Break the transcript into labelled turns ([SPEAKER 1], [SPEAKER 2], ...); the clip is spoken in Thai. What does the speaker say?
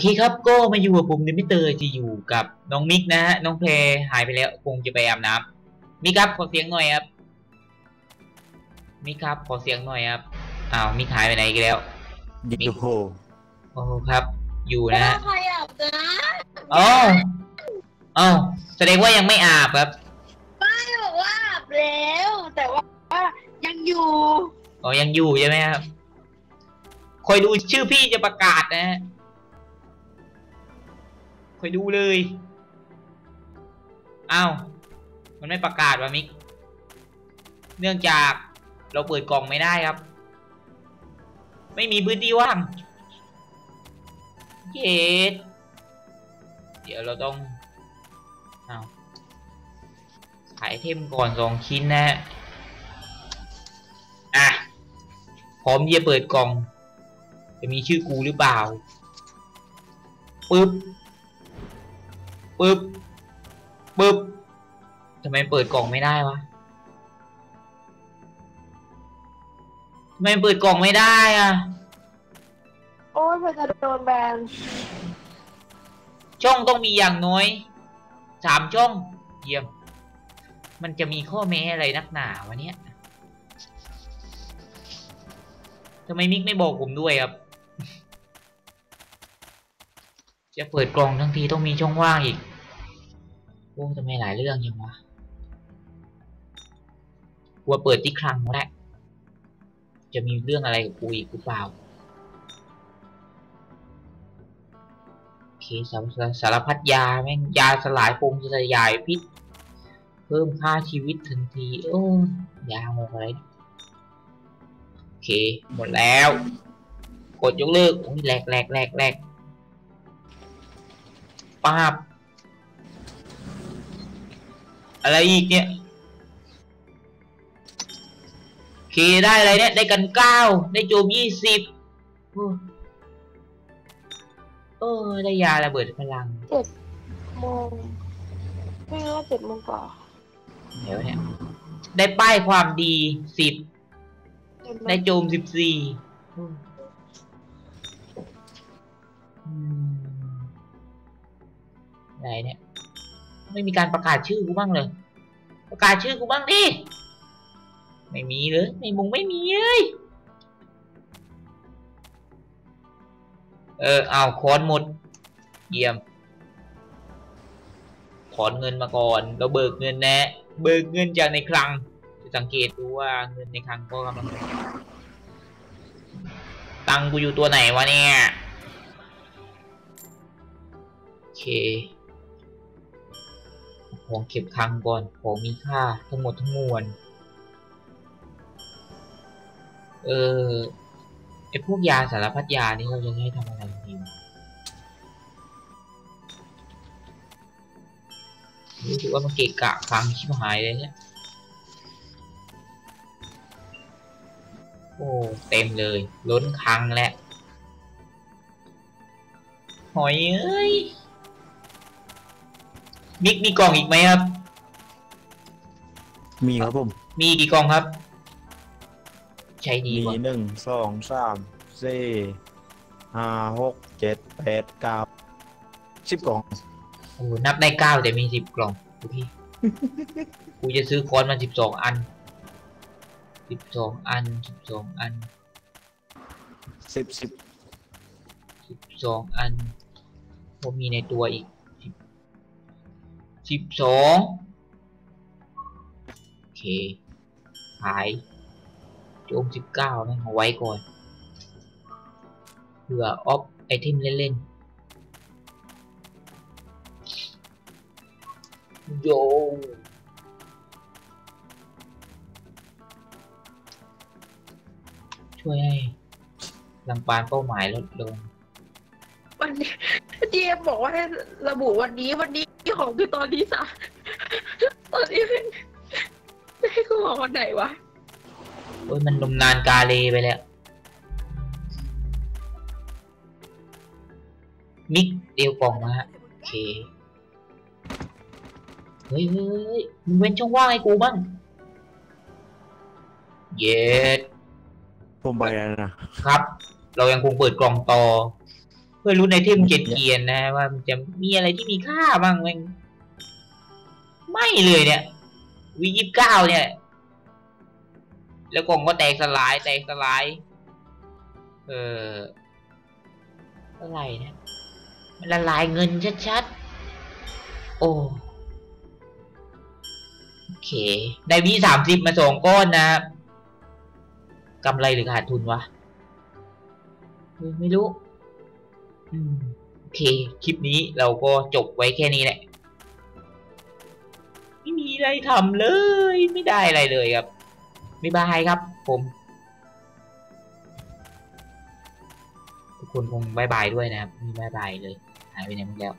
[SPEAKER 1] เคครับก็มาอยู่กับผมนิมิเตอร์จะอยู่กับน้องมิกนะฮะน้องเพลหายไปแล้วคงจะไปอาบน้ำมิกครับขอเสียงหน่อยครับมิกครับขอเสียงหน่อยครับอ้าวมิกหายไปไหนอีกแล้ว
[SPEAKER 2] ยูโฮ
[SPEAKER 1] โอ้ครับ อยู่นะ
[SPEAKER 3] แล้
[SPEAKER 1] ฮะ
[SPEAKER 3] วใครอาบน้
[SPEAKER 1] อ๋ออ๋อแสดงว่ายังไม่อาบครับำ
[SPEAKER 3] ไม่บอกว่าอาบแล้ว แต่ว่ายังอยู่
[SPEAKER 1] อ๋อยังอยู่ใช่ไหมครับคอยดูชื่อพี่จะประกาศนะฮะ คอยดูเลยอ้าวมันไม่ประกาศว่ะมิก เนื่องจากเราเปิดกล่องไม่ได้ครับ ไม่มีพื้นที่ว่างเย็ดเดี๋ยวเราต้องอ้าวขายเทมก่อนสองชิ้นนะฮะอะพร้อมที่จะเปิดกล่อง จะมีชื่อกูหรือเปล่าปึ๊บ ปึ๊บปึ๊บทำไมเปิดกล่องไม่ได้วะทำไมเปิดกล่องไม่ได้อะ
[SPEAKER 3] โอ้ยเพื่อจะโดนแบน
[SPEAKER 1] ช่องต้องมีอย่างน้อยสามช่อง เยี่ยม มันจะมีข้อแม้อะไรนักหนาวะเนี้ยทำไมมิกไม่บอกผมด้วยครับ จะเปิดกล่องทั้งทีต้องมีช่องว่างอีก โอ้ทำไมหลายเรื่องยังวะกลัวเปิดที่คลังแหละ จะมีเรื่องอะไรกับกูอีกหรือเปล่าโอเคสารสารสารพัดยาแม่งยาสลายปงสลายพิษ เพิ่มค่าชีวิตทันทีโอ้ยาหมดอะไรเนี่ยโอเค หมดแล้ว กดยกเลิกโอ้ยแหลกแหลกแหลกแหลกป้าบ อะไรอีกเนี่ยโอเคได้อะไรเนี่ย ได้กันเก้าได้โจมยี่สิบเออได้ยาระเบิดพลัง
[SPEAKER 3] โมงไม่รู้ว่าเจ็ดโมงกว่า
[SPEAKER 1] เดี๋ยวเนี่ย ได้ป้ายความดีสิบ
[SPEAKER 3] เจ็ดโมง
[SPEAKER 1] ได้โจมสิบสี่ไหนเนี่ย ไม่มีการประกาศชื่อกูบ้างเลย ประกาศชื่อกูบ้างดิ ไม่มีเลยในมุงไม่มีเลยเออเอาคอนหมด เยี่ยม ถอนเงินมาก่อน เราเบิกเงินแนะ เบิกเงินจากในคลัง จะสังเกตดูว่าเงินในคลังก็กำลังตังกูอยู่ตัวไหนวะเนี่ย โอเค ของเก็บคลังก่อนของมีค่าทั้งหมดทั้งมวล เออไอพวกยาสารพัดยานี่เราจะให้ทำอะไรดีวะรู้สึกว่ามันเกะกะคลังชิบหายเลยเนี่ย โอ้ เต็มเลย ล้นคลังแล้วหอยเอ้ย มิกมีกล่องอีกไหมครับ
[SPEAKER 2] มีครับผม
[SPEAKER 1] มีกี่กล่องครับ ใช้ดี
[SPEAKER 2] มี
[SPEAKER 1] กว่า
[SPEAKER 2] หนึ่งสองสามสี่ห้าหกเจ็ดแปดเก้าสิบกล่อง
[SPEAKER 1] โอ้นับได้เก้าแต่มีสิบกล่องโอเคกูจะซื้อคอนมาสิบสองอันสิบสองอันสิบสองอัน
[SPEAKER 2] สิบสิบ
[SPEAKER 1] สิบสองอันผมมีในตัวอีก สิบสองโอเค ขายโจมสิบเก้านะเอาไว้ก่อนเผื่อออฟไอเทมเล่นๆโยช่วยให้ลังปานเป้าหมายลดลง
[SPEAKER 3] วันนี้เจมบอกว่าให้ระบุวันนี้วันนี้ ของคือตอนนี้สะตอนนี้ไม่ให้กูบอกวันไหนวะ
[SPEAKER 1] โอ้ยมันนมนานกาเลไปแล้ว มิกเดียวกล่องมาฮะโอเคเฮ้ยเฮ้ยเฮ้ยมึงเว้นช่องว่างให้กูบ้างเย็ด
[SPEAKER 2] ผมไปแล้วนะ
[SPEAKER 1] ครับ เรายังคงเปิดกล่องต่อ เพื่อรู้ในเทมเจ็ดเกียนนะว่ามันจะมีอะไรที่มีค่าบ้างแม่ไม่เลยเนี่ยวียิบเก้าเนี่ย แล้วกล่องก็แตกสลายแตกสลาย เอออะไรนี่ยมันละลายเงินชัดๆ โอ้โอเค ได้วีสามสิบมาสองก้อนนะกำไรหรือขาดทุนวะ ไม่รู้ โอเค คลิปนี้เราก็จบไว้แค่นี้แหละ ไม่มีอะไรทำเลย ไม่ได้อะไรเลยครับบ๊ายบายครับ ผม ทุกคนคงบายบายด้วยนะครับมีบายบายเลย หายไปไหนหมดแล้ว